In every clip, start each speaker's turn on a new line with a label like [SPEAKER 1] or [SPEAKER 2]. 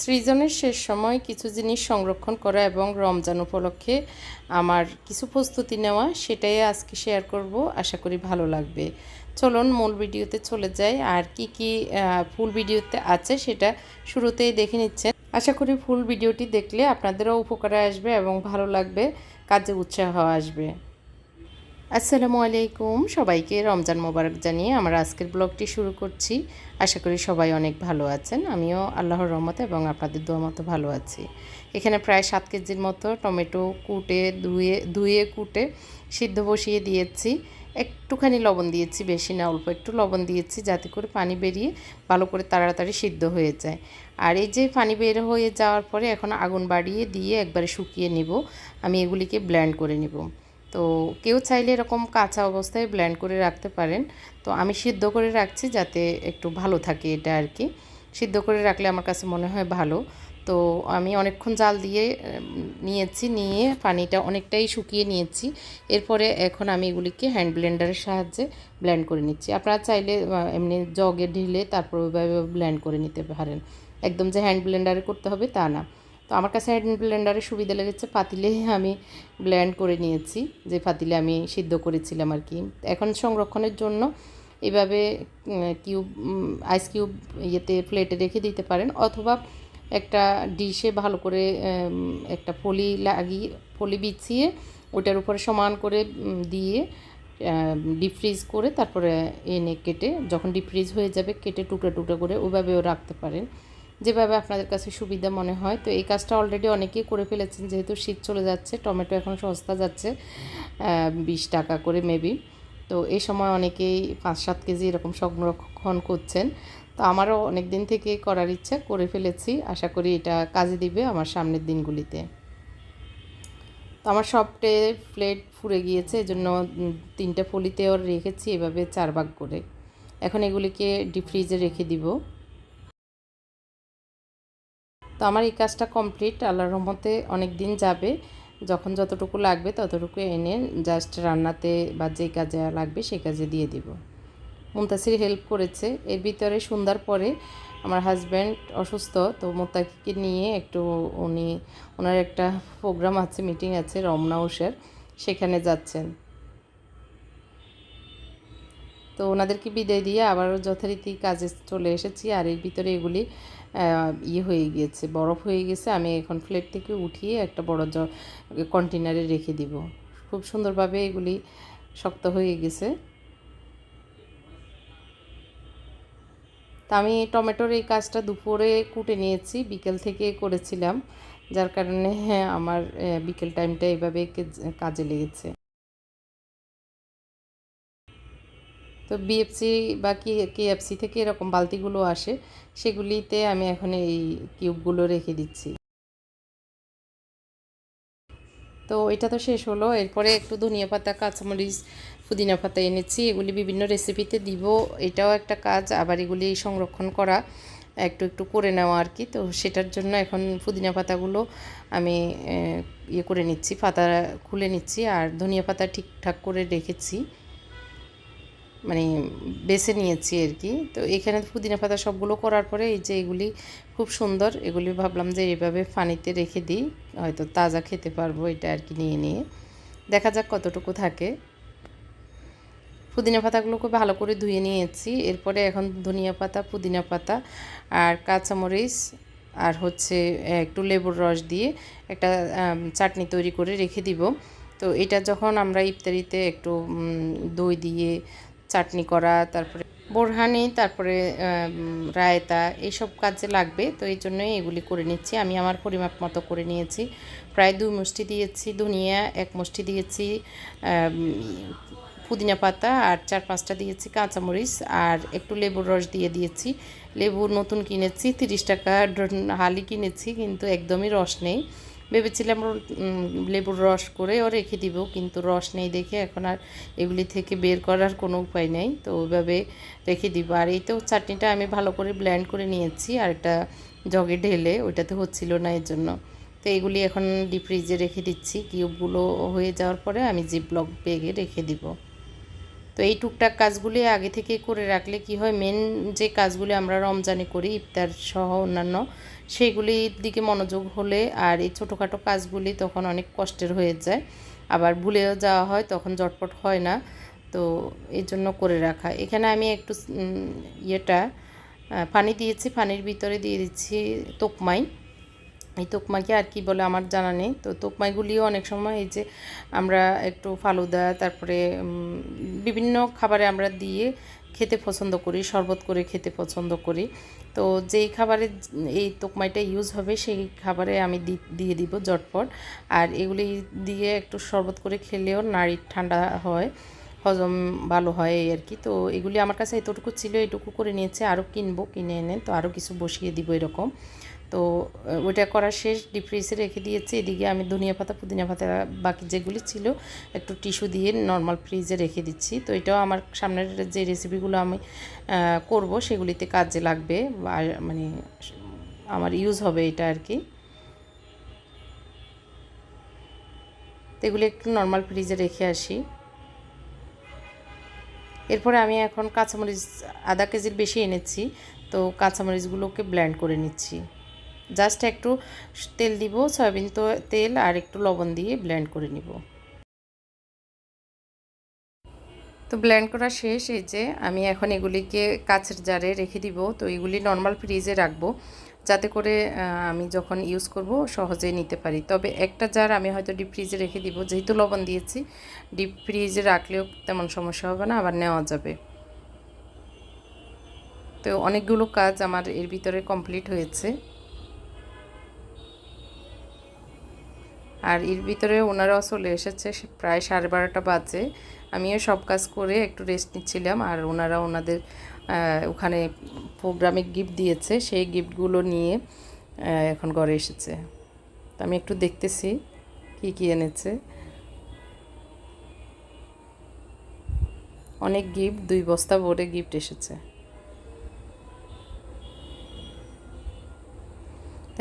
[SPEAKER 1] সৃজনের শেষ সময় কিছু জিনিস সংরক্ষণ করা এবং রমজান উপলক্ষে আমার কিছু প্রস্তুতি নেওয়া, সেটাই আজকে শেয়ার করব। আশা করি ভালো লাগবে। চলুন, মূল ভিডিওতে চলে যাই। আর কি কি ফুল ভিডিওতে আছে সেটা শুরুতেই দেখে নিচ্ছেন। আশা করি ফুল ভিডিওটি দেখলে আপনাদেরও উপকারে আসবে এবং ভালো লাগবে, কাজে উৎসাহ আসবে। আসসালামু আলাইকুম। সবাইকে রমজান মোবারক জানিয়ে আমার আজকের ব্লগটি শুরু করছি। আশা করি সবাই অনেক ভালো আছেন। আমিও আল্লাহর রহমতে এবং আপনাদের দোয়া মতো ভালো আছি। এখানে প্রায় সাত কেজির মতো টমেটো কুটে, ধুয়ে ধুয়ে কুটে সিদ্ধ বসিয়ে দিয়েছি। একটুখানি লবণ দিয়েছি, বেশি না, অল্প একটু লবণ দিয়েছি যাতে করে পানি বেরিয়ে ভালো করে তাড়াতাড়ি সিদ্ধ হয়ে যায়। আর এই যে পানি বের হয়ে যাওয়ার পরে এখন আগুন বাড়িয়ে দিয়ে একবারে শুকিয়ে নিব। আমি এগুলিকে ব্ল্যান্ড করে নিব। তো কেউ চাইলে এরকম কাঁচা অবস্থায় ব্ল্যান্ড করে রাখতে পারেন। তো আমি সিদ্ধ করে রাখছি যাতে একটু ভালো থাকে এটা আর কি। সিদ্ধ করে রাখলে আমার কাছে মনে হয় ভালো। তো আমি অনেকক্ষণ জাল দিয়ে নিয়েছি, নিয়ে পানিটা অনেকটাই শুকিয়ে নিয়েছি। এরপরে এখন আমি এগুলিকে হ্যান্ড ব্লেন্ডারের সাহায্যে ব্ল্যান্ড করে নিচ্ছি। আপনারা চাইলে এমনি জগে ঢিলে তারপর ওইভাবে ব্ল্যান্ড করে নিতে পারেন। একদম যে হ্যান্ড ব্লেন্ডারে করতে হবে তা না। তো আমার কাছে হ্যান্ড ব্লেন্ডারের সুবিধা লেগেছে, পাতিলে আমি ব্ল্যান্ড করে নিয়েছি, যে পাতিলে আমি সিদ্ধ করেছিলাম আর কি। এখন সংরক্ষণের জন্য এভাবে কিউব আইস কিউব ইয়েতে প্লেটে রেখে দিতে পারেন, অথবা একটা ডিশে ভালো করে একটা ফলি লাগিয়ে ফলি বিছিয়ে ওটার উপরে সমান করে দিয়ে ডিপ ফ্রিজ করে তারপরে এনে কেটে, যখন ডিপ ফ্রিজ হয়ে যাবে, কেটে টুকরো টুকরো করে ওইভাবেও রাখতে পারেন। যেভাবে আপনাদের কাছে সুবিধা মনে হয়, তো এই কাজটা অলরেডি অনেকেই করে ফেলেছেন, যেহেতু শীত চলে যাচ্ছে, টমেটো এখন সস্তা যাচ্ছে বিশ টাকা করে মেবি তো এই সময় অনেকেই পাঁচ সাত কেজি এরকম সংরক্ষণ করছেন, তো আমারও অনেক দিন থেকে করার ইচ্ছা, করে ফেলেছি, আশা করি এটা কাজে দিবে আমার সামনের দিনগুলিতে। তো আমার সবটে প্লেট ফুরে গিয়েছে, এজন্য তিনটে ওর রেখেছি, এভাবে চার ভাগ করে। এখন এগুলিকে ডিপ ফ্রিজে রেখে দিব। তো আমার এই কাজটা কমপ্লিট, আল্লাহর রহমতে অনেক দিন যাবে। যখন যতটুকু লাগবে ততটুকু এনে জাস্ট রান্নাতে বা যে কাজে লাগবে সেই কাজে দিয়ে দিব। মুমতাসির হেল্প করেছে। এর ভিতরে সন্ধ্যার পরে আমার হাজব্যান্ড অসুস্থ, তো মোত্তাকিকে নিয়ে একটু উনি, ওনার একটা প্রোগ্রাম আছে মিটিং আছে, রমনা ওষের। সেখানে যাচ্ছেন। তো ওনাদেরকে বিদায় দিয়ে আবারও যথারীতি কাজে চলে এসেছি। আর এর ভিতরে এগুলি ইয়ে হয়ে গিয়েছে, বরফ হয়ে গেছে, আমি এখন প্লেট থেকে উঠিয়ে একটা বড় জ কন্টেনারে রেখে দিব। খুব সুন্দরভাবে এগুলি শক্ত হয়ে গেছে। তা আমি টমেটোর এই কাজটা দুপুরে কুটে নিয়েছি, বিকেল থেকে করেছিলাম, যার কারণে হ্যাঁ আমার বিকেল টাইমটা এভাবে কাজে লেগেছে। তো বিএফসি বা কি কেএফসি থেকে এরকম বালতিগুলো আসে, সেগুলিতে আমি এখন এই কিউবগুলো রেখে দিচ্ছি। তো এটা তো শেষ হলো। এরপরে একটু ধনিয়া পাতা, কাঁচামরিচ, পুদিনা পাতা এনেছি। এগুলি বিভিন্ন রেসিপিতে দিব। এটাও একটা কাজ। আবার এগুলি সংরক্ষণ করা, একটু একটু করে নেওয়া আর কি। তো সেটার জন্য এখন পুদিনা পাতাগুলো আমি ইয়ে করে নিচ্ছি, পাতা খুলে নিচ্ছি। আর ধনিয়া পাতা ঠিকঠাক করে রেখেছি। মানে বেছে নিয়েছি আর কি। তো এখানে পুদিনা পাতা সবগুলো করার পরে এই যে এগুলি খুব সুন্দর, এগুলি ভাবলাম যে এইভাবে পানিতে রেখে দিই, হয়তো তাজা খেতে পারব এটা আর কি নিয়ে নিয়ে। দেখা যাক কতটুকু থাকে। পুদিনা পাতাগুলোকে ভালো করে ধুয়ে নিয়েছি, এরপরে এখন ধনিয়া পাতা, পুদিনা পাতা আর কাঁচামরিচ আর হচ্ছে একটু লেবুর রস দিয়ে একটা চাটনি তৈরি করে রেখে দিব। তো এটা যখন আমরা ইফতারিতে একটু দই দিয়ে চাটনি করা, তারপরে বোরহানি, তারপরে রায়তা, এইসব কাজে লাগবে। তো এই জন্যই এগুলি করে নিচ্ছি। আমি আমার পরিমাপ মতো করে নিয়েছি। প্রায় দুই মুষ্টি দিয়েছি, ধনিয়া এক মুষ্টি দিয়েছি পুদিনা পাতা আর চার পাঁচটা দিয়েছি কাঁচামরিচ আর একটু লেবুর রস দিয়ে দিয়েছি। লেবু নতুন কিনেছি, তিরিশ টাকা, হালি কিনেছি, কিন্তু একদমই রস নেই। ভেবেছিলাম লেবুর রস করেও রেখে দিব, কিন্তু রস নেই দেখে এখন আর এগুলি থেকে বের করার কোনো উপায় নেই, তো ওইভাবে রেখে দিব। আর এই তো চাটনিটা আমি ভালো করে ব্ল্যান্ড করে নিয়েছি, আর একটা জগে ঢেলে ওইটাতে হচ্ছিল না এর জন্য। তো এগুলি এখন ডিপ ফ্রিজে রেখে দিচ্ছি কিউবগুলো হয়ে যাওয়ার পরে আমি জিপ ব্লক বেগে রেখে দিব। তো এই টুকটাক কাজগুলি আগে থেকে করে রাখলে কি হয় মেন যে কাজগুলি আমরা রমজানে করি, ইফতার সহ অন্যান্য সেইগুলির দিকে মনোযোগ হলে আর এই ছোটোখাটো কাজগুলি তখন অনেক কষ্টের হয়ে যায়। আবার ভুলেও যাওয়া হয়, তখন জটপট হয় না। তো এই জন্য করে রাখা। এখানে আমি একটু ইয়েটা পানি দিয়েছি, পানির ভিতরে দিয়ে দিচ্ছি তোকমাই। এই তোকমাকে আর কি বলে আমার জানা নেই। তো তোকমাইগুলিও অনেক সময় এই যে আমরা একটু ফালুদা, তারপরে বিভিন্ন খাবারে আমরা দিয়ে খেতে পছন্দ করি, শরবত করে খেতে পছন্দ করি। তো যেই খাবারে এই তোকমাইটা ইউজ হবে, সেই খাবারে আমি দিয়ে দিব জটপট আর এগুলি দিয়ে একটু শরবত করে খেলেও নাড়ির ঠান্ডা হয়, হজম ভালো হয় এই আর কি। তো এগুলি আমার কাছে এতটুকু ছিল, এটুকু করে নিয়েছে। আরও কিনবো, কিনে এনে তো আরও কিছু বসিয়ে দিব এরকম। তো ওইটা করা শেষ ডিপ ফ্রিজে রেখে দিয়েছি। এদিকে আমি ধনিয়া পাতা, পুদিনা পাতা, বাকি যেগুলি ছিল, একটু টিস্যু দিয়ে নর্মাল ফ্রিজে রেখে দিচ্ছি। তো এটাও আমার সামনের যে রেসিপিগুলো আমি করব, সেগুলিতে কাজে লাগবে বা মানে আমার ইউজ হবে এটা আর কি। এগুলি একটু নর্মাল ফ্রিজে রেখে আসি। এরপরে আমি এখন কাঁচামরিচ আধা কেজির বেশি এনেছি, তো কাঁচামরিচগুলোকে ব্ল্যান্ড করে নিচ্ছি। জাস্ট একটু তেল দিব, সয়াবিন তেল আর একটু লবণ দিয়ে ব্লেন্ড করে নিব। তো ব্লেন্ড করা শেষ, এই যে আমি এখন এগুলিকে কাছের জারে রেখে দিব। তো এগুলি নর্মাল ফ্রিজে রাখব, যাতে করে আমি যখন ইউজ করব সহজে নিতে পারি। তবে একটা জার আমি হয়তো ডিপ ফ্রিজে রেখে দিব। যেহেতু লবণ দিয়েছি ডিপ ফ্রিজে রাখলেও তেমন সমস্যা হবে না, আবার নেওয়া যাবে। তো অনেকগুলো কাজ আমার এর ভিতরে কমপ্লিট হয়েছে। আর এর ভিতরে ওনারাও চলে এসেছে প্রায় সাড়ে বারোটা বাজে। আমিও সব কাজ করে একটু রেস্ট নিচ্ছিলাম আর ওনারা ওনাদের ওখানে প্রোগ্রামে গিফট দিয়েছে, সেই গিফটগুলো নিয়ে এখন ঘরে এসেছে। তো আমি একটু দেখতেছি কি কি এনেছে। অনেক গিফট দুই বস্তা ভরে গিফট এসেছে।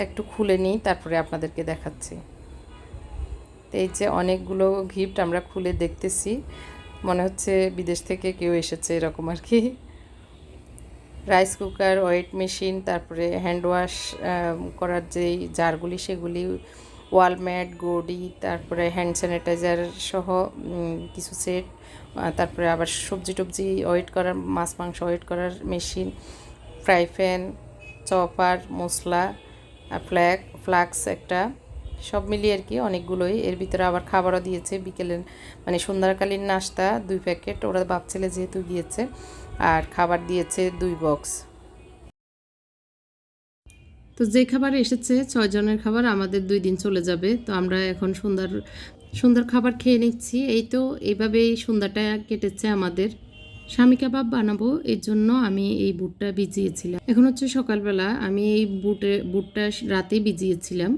[SPEAKER 1] একটু খুলে নিই, তারপরে আপনাদেরকে দেখাচ্ছি। তো এই যে অনেকগুলো গিফট আমরা খুলে দেখতেছি, মনে হচ্ছে বিদেশ থেকে কেউ এসেছে এরকম আর কি। রাইস কুকার ওয়েট মেশিন তারপরে হ্যান্ড ওয়াশ করার যেই জারগুলি সেগুলি ওয়ালম্যাট গড়ি, তারপরে হ্যান্ড স্যানিটাইজার সহ কিছু সেট তারপরে আবার সবজি টবজি ওয়েট করার, মাছ, মাংস ওয়েট করার মেশিন ফ্রাই প্যান চপার মশলা ফ্ল্যাগ ফ্লাক্স একটা। সব মিলিয়ে আর কি অনেকগুলোই। এর ভিতরে আবার খাবারও দিয়েছে বিকেলের মানে সন্ধ্যাকালীন নাস্তা, দুই প্যাকেট। ওরা বাপ ছেলে যেহেতু গিয়েছে। আর খাবার দিয়েছে দুই বক্স। তো যে খাবার এসেছে, ছয় জনের খাবার, আমাদের দুই দিন চলে যাবে। তো আমরা এখন সুন্দর সুন্দর খাবার খেয়ে নিচ্ছি। এই তো এইভাবেই সন্ধ্যাটা কেটেছে আমাদের। স্বামী কাবাব বানাবো, এর জন্য আমি এই বুটটা ভিজিয়েছিলাম। এখন হচ্ছে সকালবেলা, আমি এই বুটে, বুটটা রাতেই ভিজিয়েছিলাম।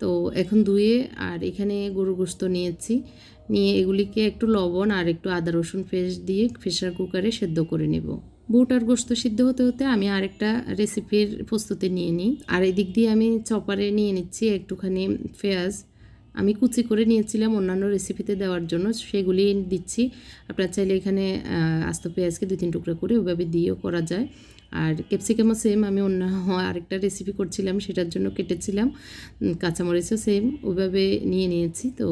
[SPEAKER 1] তো এখন ধুয়ে আর এখানে গরু গোস্ত নিয়েছি। নিয়ে এগুলিকে একটু লবণ আর একটু আদা রসুন পেস্ট দিয়ে প্রেশার কুকারে সেদ্ধ করে নেব। বুট আর গোস্ত সিদ্ধ হতে হতে আমি আরেকটা রেসিপির প্রস্তুতি নিয়ে নিই। আর এদিক দিয়ে আমি চপারে নিয়ে নিচ্ছি একটুখানি পেঁয়াজ। আমি কুচি করে নিয়েছিলাম অন্যান্য রেসিপিতে দেওয়ার জন্য, সেগুলি দিচ্ছি। আপনার চাইলে এখানে আস্ত পেঁয়াজকে দুই তিন টুকরা করে ওইভাবে দিয়েও করা যায়। আর ক্যাপসিকামও সেম আমি অন্য আরেকটা রেসিপি করছিলাম, সেটার জন্য কেটেছিলাম। কাঁচামরিচও সেম ওইভাবে নিয়ে নিয়েছি। তো,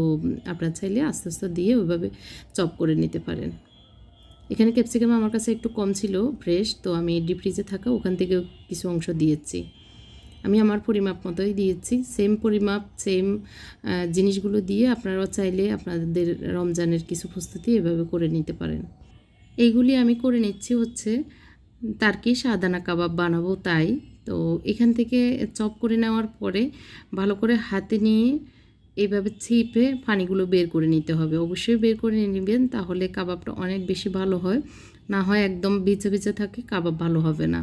[SPEAKER 1] আপনারা চাইলে আস্তে আস্তে দিয়ে ওইভাবে চপ করে নিতে পারেন। এখানে ক্যাপসিকাম আমার কাছে একটু কম ছিল ফ্রেশ তো আমি ডিপ ফ্রিজে থাকা ওখান থেকেও কিছু অংশ দিয়েছি। আমি আমার পরিমাপ মতোই দিয়েছি। সেম পরিমাপ সেম জিনিসগুলো দিয়ে আপনারাও চাইলে আপনাদের রমজানের কিছু প্রস্তুতি এভাবে করে নিতে পারেন। এইগুলি আমি করে নিচ্ছি হচ্ছে তার্কি সাদানা কাবাব বানাবো তাই। তো এখান থেকে চপ করে নেওয়ার পরে ভালো করে হাতে নিয়ে এইভাবে ছিপে পানিগুলো বের করে নিতে হবে। অবশ্যই বের করে নেবেন, তাহলে কাবাবটা অনেক বেশি ভালো হয়। না হয় একদম বেঁচে বেঁচে থাকে, কাবাব ভালো হবে না।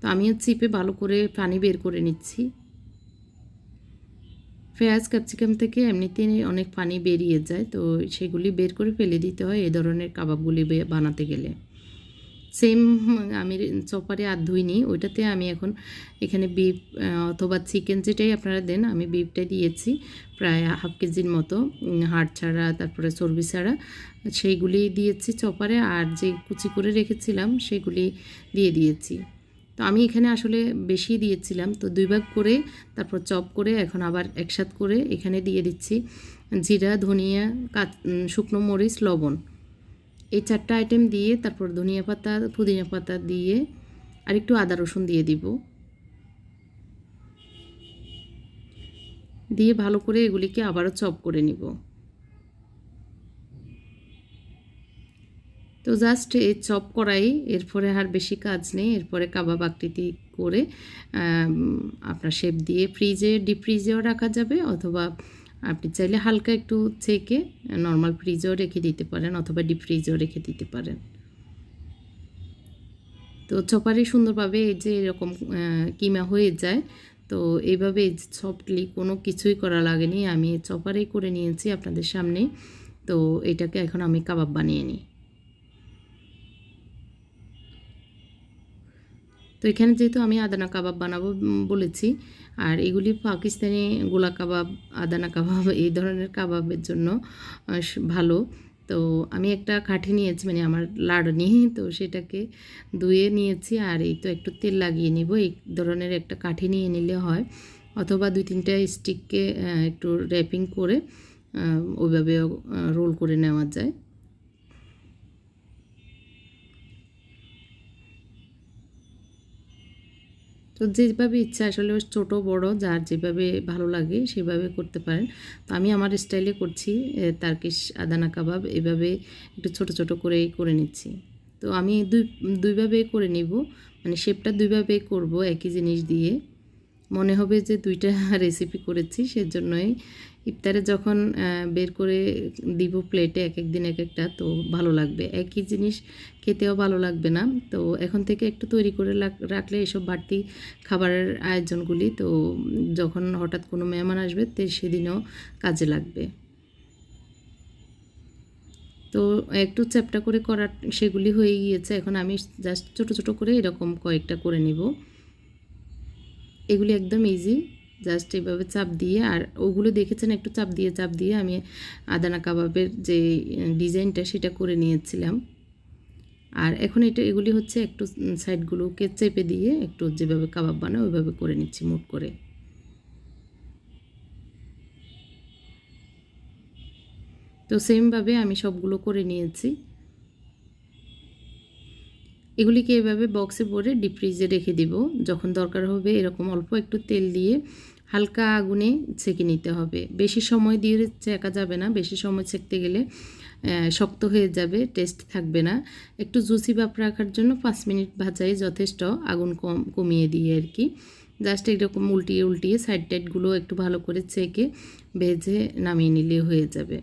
[SPEAKER 1] তো আমিও চিপে ভালো করে পানি বের করে নিচ্ছি। পেঁয়াজ, ক্যাপসিকাম থেকে এমনিতেই অনেক পানি বেরিয়ে যায়, তো সেগুলি বের করে ফেলে দিতে হয় এই ধরনের কাবাবগুলি বানাতে গেলে। সেম আমি চপারে আর ধুইনি। ওইটাতে আমি এখন এখানে বিফ অথবা চিকেন যেটাই আপনারা দেন আমি বিফটা দিয়েছি প্রায় হাফ কেজির মতো হাড় ছাড়া তারপরে চর্বি ছাড়া সেইগুলি দিয়েছি চপারে আর যে কুচি করে রেখেছিলাম সেগুলি দিয়ে দিয়েছি। তো আমি এখানে আসলে বেশি দিয়েছিলাম তো দুই ভাগ করে তারপর চপ করে এখন আবার একসাথ করে এখানে দিয়ে দিচ্ছি জিরা ধনিয়া উম, শুকনো মরিচ লবণ। এই চারটা আইটেম দিয়ে তারপর ধনিয়া পাতা, পুদিনা পাতা দিয়ে আর একটু আদা রসুন দিয়ে দিব। দিয়ে ভালো করে এগুলিকে আবারও চপ করে নিব। তো জাস্ট এই চপ করাই, এরপরে আর বেশি কাজ নেই, এরপরে কাবাব আকৃতি করে আপনার শেপ দিয়ে ফ্রিজে ডিপ ফ্রিজেও রাখা যাবে অথবা আপনি চাইলে হালকা একটু ছেঁকে নর্মাল ফ্রিজেও রেখে দিতে পারেন অথবা ডিপ ফ্রিজেও রেখে দিতে পারেন। তো চপারে সুন্দরভাবে এই যে এরকম কিমা হয়ে যায়, তো এইভাবে সফটলি কোনো কিছুই করা লাগেনি। আমি চপারেই করে নিয়েছি আপনাদের সামনে তো এটাকে এখন আমি কাবাব বানিয়ে নিই। এখানে যেহেতু আমি আদানা কাবাব বানাবো বলেছি আর এগুলি পাকিস্তানি গোলা কাবাব আদানা কাবাব এই ধরনের কাবাবের জন্য ভালো। তো আমি একটা কাঠি নিয়েছি মানে আমার লাড়ু নিয়ে তো সেটাকে ধুয়ে নিয়েছি আর এই তো একটু তেল লাগিয়ে নিব। এই ধরনের একটা কাঠি নিয়ে নিলে হয় অথবা দুই তিনটা স্টিককে একটু র্যাপিং করে আহ, ওইভাবেও রোল করে নেওয়া যায়। তো যেভাবে ইচ্ছা আসলে ছোট, বড়, যার যেভাবে ভালো লাগে সেভাবে করতে পারেন। তো আমি আমার স্টাইলে করছি তার্কিশ, আদানা কাবাব, এভাবে একটু ছোট ছোট করে করে নিচ্ছি। তো আমি দুই, দুইভাবে করে নিব মানে শেপটা দুইভাবে করব একই জিনিস দিয়ে। মনে হবে যে দুইটা রেসিপি করেছি, সেজন্যই ইফতারে যখন বের করে দিব প্লেটে এক এক দিন এক একটা তো ভালো লাগবে। একই জিনিস খেতেও ভালো লাগবে না। তো এখন থেকে একটু তৈরি করে রাখলে এসব বাড়তি খাবারের আয়োজনগুলি, তো যখন হঠাৎ কোনো মেহমান আসবে, তো সেদিনও কাজে লাগবে। তো একটু চ্যাপটা করে করার, সেগুলি হয়ে গিয়েছে। এখন আমি জাস্ট ছোট ছোট করে এরকম কয়েকটা করে নিব। এগুলি একদম ইজি জাস্ট এভাবে চাপ দিয়ে, আর ওগুলো দেখেছেন একটু চাপ দিয়ে চাপ দিয়ে আমি আদানা কাবাবের যে ডিজাইনটা সেটা করে নিয়েছিলাম। আর এখন এটা, এগুলি হচ্ছে একটু সাইডগুলোকে চেপে দিয়ে একটু যেভাবে কাবাব বানায় ওইভাবে করে নিচ্ছি মুট করে। তো সেমভাবে আমি সবগুলো করে নিয়েছি। এগুলিকে এভাবে বক্সে ভরে ডিপ ফ্রিজে রেখে দিব। যখন দরকার হবে এরকম অল্প একটু তেল দিয়ে হালকা আগুনে ছেঁকে নিতে হবে। বেশি সময় দিয়ে ছেঁকা যাবে না। বেশি সময় ছেঁকতে গেলে শক্ত হয়ে যাবে টেস্ট থাকবে না। একটু জুসি ভাপ রাখার জন্য পাঁচ মিনিট ভাজাই যথেষ্ট আগুন কম, কমিয়ে দিয়ে আর কি। জাস্ট এরকম উল্টিয়ে উল্টিয়ে সাইড টাইডগুলো একটু ভালো করে ছেঁকে, ভেজে নামিয়ে নিলে হয়ে যাবে।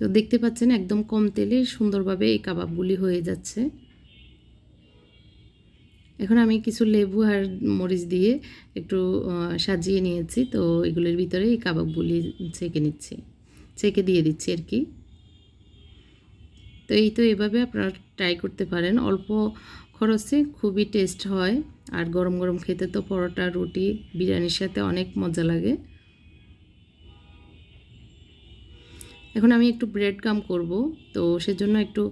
[SPEAKER 1] তো দেখতে পাচ্ছেন একদম কম তেলে সুন্দরভাবে এই কাবাবগুলি হয়ে যাচ্ছে। এখন আমি কিছু লেবু আর মরিচ দিয়ে একটু সাজিয়ে নিয়েছি, তো এগুলোর ভিতরে এই কাবাবগুলি ছেঁকে নিচ্ছি, ছেঁকে দিয়ে দিচ্ছি আর কি। তো এই তো এভাবে আপনারা ট্রাই করতে পারেন। অল্প খরচে খুবই টেস্ট হয়, আর গরম গরম খেতে তো পরোটা, রুটি, বিরিয়ানির সাথে অনেক মজা লাগে। এখন আমি একটু ব্রেড গাম করব। তো সেজন্য একটু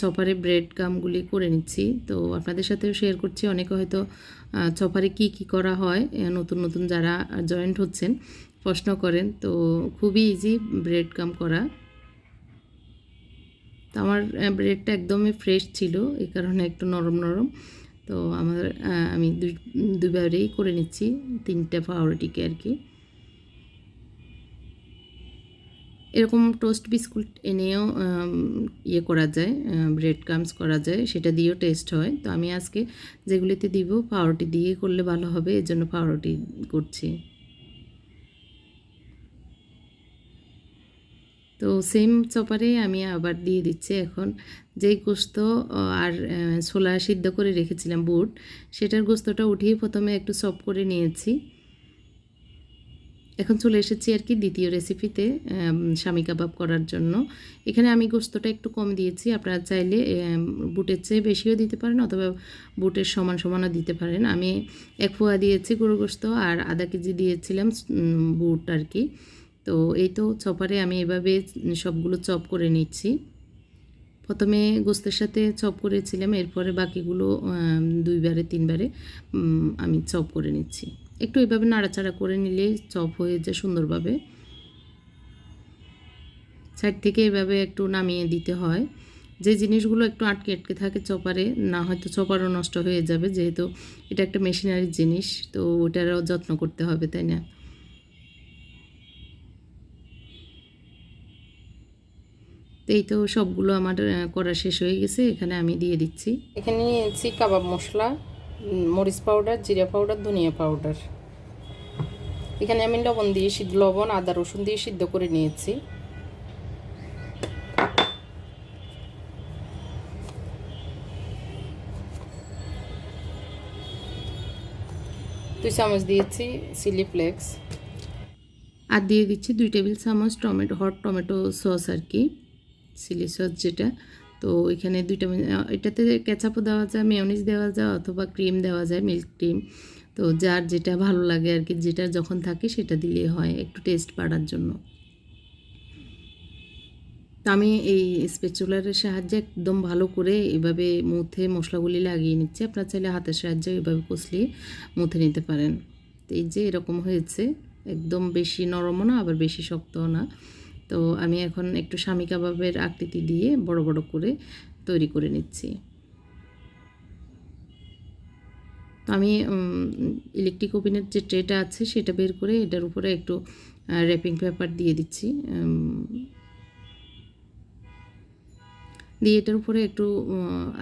[SPEAKER 1] চপারে ব্রেড গামগুলি করে নিচ্ছি। তো আপনাদের সাথেও শেয়ার করছি। অনেকে হয়তো চপারে কি কি করা হয় নতুন নতুন যারা জয়েন্ট হচ্ছেন, প্রশ্ন করেন। তো খুবই ইজি ব্রেড গাম করা। তো আমার ব্রেডটা একদমই ফ্রেশ ছিল, এই কারণে একটু নরম নরম। তো আমার আমি দুই দুবারেই করে নিচ্ছি, তিনটে পাউরুটিকে আর কি। এরকম টোস্ট বিস্কুট এনেও ইয়ে করা যায় ব্রেড ক্রামস করা যায়, সেটা দিয়েও টেস্ট হয়। তো আমি আজকে যেগুলিতে দিব, পাউরুটি দিয়ে করলে ভালো হবে, এর জন্য পাউরুটি করছি। তো সেম চপারে আমি আবার দিয়ে দিচ্ছি এখন যেই গোস্ত আর ছোলা সিদ্ধ করে রেখেছিলাম বুট, সেটার গোস্তটা উঠিয়ে প্রথমে একটু সফট করে নিয়েছি। এখন চলে এসেছি আর কি দ্বিতীয় রেসিপিতে স্বামী কাবাব করার জন্য। এখানে আমি গোস্তটা একটু কম দিয়েছি, আপনারা চাইলে বুটের চেয়ে বেশিও দিতে পারেন অথবা বুটের সমান সমানও দিতে পারেন। আমি এক ফোয়া দিয়েছি গরু গোস্ত আর আধা কেজি দিয়েছিলাম বুট আর কি। তো এই তো চপারে আমি এভাবে সবগুলো চপ করে নিচ্ছি। প্রথমে গোস্তের সাথে চপ করেছিলাম, এরপরে বাকিগুলো দুইবারে, তিনবারে আমি চপ করে নিচ্ছি। একটু এভাবে নাড়াচাড়া করে নিলে চপ হয়ে যায় সুন্দরভাবে। সাইড থেকে এভাবে একটু নামিয়ে দিতে হয়। যে জিনিসগুলো একটু আটকে আটকে থাকে চপারে, না হয়তো চপারও নষ্ট হয়ে যাবে, যেহেতু এটা একটা মেশিনারি জিনিস, তো ওটারও যত্ন করতে হবে, তাই না? এই তো সবগুলো আমার করা শেষ হয়ে গেছে, এখানে আমি দিয়ে দিচ্ছি। এখানে নিয়েছি কাবাব মশলা। মরিচ পাউডার জিরা পাউডার ধনিয়া পাউডার এখানে আমি লবণ দিয়ে সিদ্ধ, লবণ, আদা, রসুন দিয়ে সিদ্ধ করে নিয়েছি। দুই চামচ দিয়েছি চিলি ফ্লেক্স আর দিয়ে দিচ্ছি দুই টেবিল চামচ টমেটো হট টমেটো সস আর কি চিলি সস যেটা। তো এখানে দুইটা এটাতে কেচাপও দেওয়া যায় মেয়নিজ দেওয়া যায় অথবা ক্রিম দেওয়া যায় মিল্ক ক্রিম তো যার যেটা ভালো লাগে আর কি, যেটা যখন থাকে সেটা দিলেই হয় একটু টেস্ট বাড়ার জন্য। তো আমি এই স্পেচুলারের সাহায্যে একদম ভালো করে এভাবে মুথে মশলাগুলি লাগিয়ে নিচ্ছি। আপনার চাইলে হাতের সাহায্যে এভাবে কষলিয়ে মুথে নিতে পারেন। তো এই যে এরকম হয়েছে, একদম বেশি নরমও না, আবার বেশি শক্তও না। তো আমি এখন একটু স্বামী কাবাবের আকৃতি দিয়ে বড় বড় করে তৈরি করে নিচ্ছি। তো আমি ইলেকট্রিক ওভেনের যে ট্রেটা আছে সেটা বের করে এটার উপরে একটু র্যাপিং পেপার দিয়ে দিচ্ছি দিয়ে এটার উপরে একটু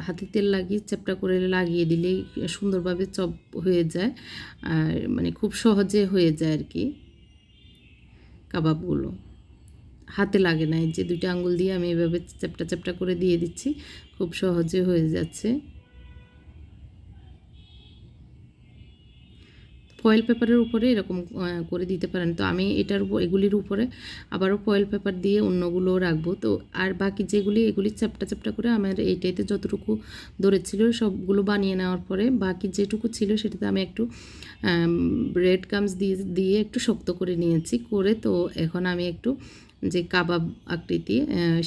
[SPEAKER 1] হাতে তেল লাগিয়ে চ্যাপটা করে লাগিয়ে দিলেই সুন্দরভাবে চপ হয়ে যায়, আর মানে খুব সহজে হয়ে যায় আর কি কাবাবগুলো। হাতে লাগে না। যে দুইটা আঙ্গুল দিয়ে আমি এভাবে চ্যাপটা চ্যাপটা করে দিয়ে দিচ্ছি, খুব সহজে হয়ে যাচ্ছে। ফয়েল পেপারের উপরে এরকম করে দিতে পারেন। তো আমি এটার উপর এগুলির উপরে আবারও ফয়েল পেপার দিয়ে অন্যগুলো রাখব। তো আর বাকি যেগুলি, এগুলি চ্যাপটা চ্যাপটা করে আমার এইটাইতে যতটুকু ধরেছিল সবগুলো বানিয়ে নেওয়ার পরে বাকি যেটুকু ছিল সেটাতে আমি একটু রেড কামস দিয়ে দিয়ে একটু শক্ত করে নিয়েছি। করে তো এখন আমি একটু যে কাবাব আকৃতি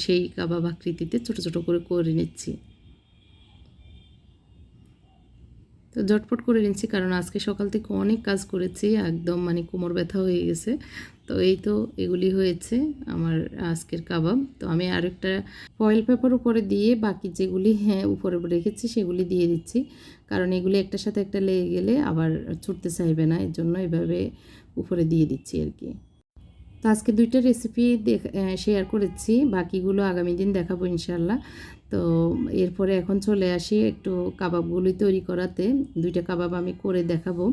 [SPEAKER 1] সেই কাবাব আকৃতিতে ছোট ছোট করে করে নিচ্ছি। তো ঝটপট করে নিচ্ছি কারণ আজকে সকাল থেকে অনেক কাজ করেছি, একদম মানে কোমর ব্যথা হয়ে গেছে। তো এই তো এগুলি হয়েছে আমার আজকের কাবাব। তো আমি আরেকটা ফয়েল পেপার উপরে দিয়ে বাকি যেগুলি হ্যাঁ উপরে রেখেছি সেগুলি দিয়ে দিচ্ছি। কারণ এগুলি একটার সাথে একটা লেগে গেলে আবার ছুটতে চাইবে না, এর জন্য এভাবে উপরে দিয়ে দিচ্ছি আর কি। তো আজকে দুইটা রেসিপি শেয়ার করেছি। বাকিগুলো আগামী দিন দেখাবো ইনশাল্লাহ তো এরপরে এখন চলে আসি একটু কাবাবগুলি তৈরি করাতে। দুইটা কাবাব আমি করে দেখাবো।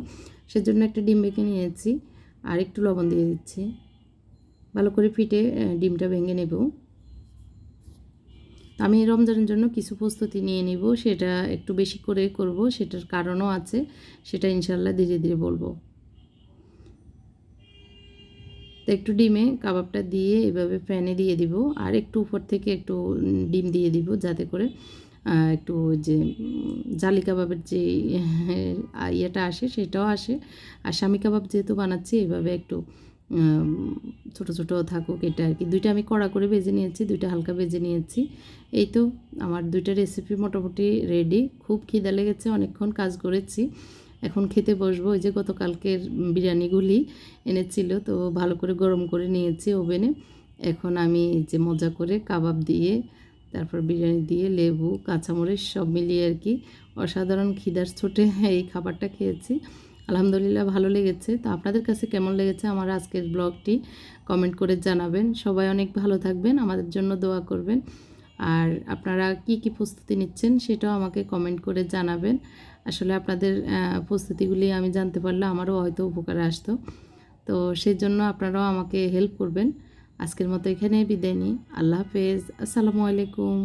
[SPEAKER 1] সেজন্য একটা ডিম বেঁকে নিয়েছি আর একটু লবণ দিয়ে দিচ্ছি। ভালো করে ফিটে ডিমটা ভেঙে নেব। আমি রমজানের জন্য কিছু প্রস্তুতি নিয়ে নিব। সেটা একটু বেশি করে করব। সেটার কারণও আছে। সেটা ইনশাল্লাহ ধীরে ধীরে বলব। তো একটু ডিমে কাবাবটা দিয়ে এভাবে প্যানে দিয়ে দিব। আর একটু উপর থেকে একটু ডিম দিয়ে দিব যাতে করে একটু যে জালি কাবাবের যে ইয়েটা আসে সেটাও আসে। আর স্বামী কাবাব যেহেতু বানাচ্ছি, এভাবে একটু ছোট ছোট থাকুক এটা আর কি। দুইটা আমি কড়া করে ভেজে নিয়েছি, দুইটা হালকা ভেজে নিয়েছি। এই তো আমার দুইটা রেসিপি মোটামুটি রেডি খুব খিদা লেগেছে, অনেকক্ষণ কাজ করেছি। এখন খেতে বসবো। ওই যে গতকালকের বিরিয়ানিগুলি এনেছিল, তো ভালো করে গরম করে নিয়েছি ওভেনে। এখন আমি যে মজা করে কাবাব দিয়ে, তারপর বিরিয়ানি দিয়ে, লেবু, কাঁচামরিচ সব মিলিয়ে আর কি অসাধারণ খিদার ছোটে এই খাবারটা খেয়েছি। আলহামদুলিল্লাহ ভালো লেগেছে। তো আপনাদের কাছে কেমন লেগেছে আমার আজকের ব্লগটি? কমেন্ট করে জানাবেন। সবাই অনেক ভালো থাকবেন, আমাদের জন্য দোয়া করবেন। আর আপনারা কি কি প্রস্তুতি নিচ্ছেন সেটাও আমাকে কমেন্ট করে জানাবেন। আসলে আপনাদের প্রস্তুতিগুলি আমি জানতে পারলে আমারও হয়তো উপকারে আসতো। তো সেই জন্য আপনারাও আমাকে হেল্প করবেন। আজকের মতো এখানে বিদায় নিই। আল্লাহ হাফেজ। আসসালামু আলাইকুম।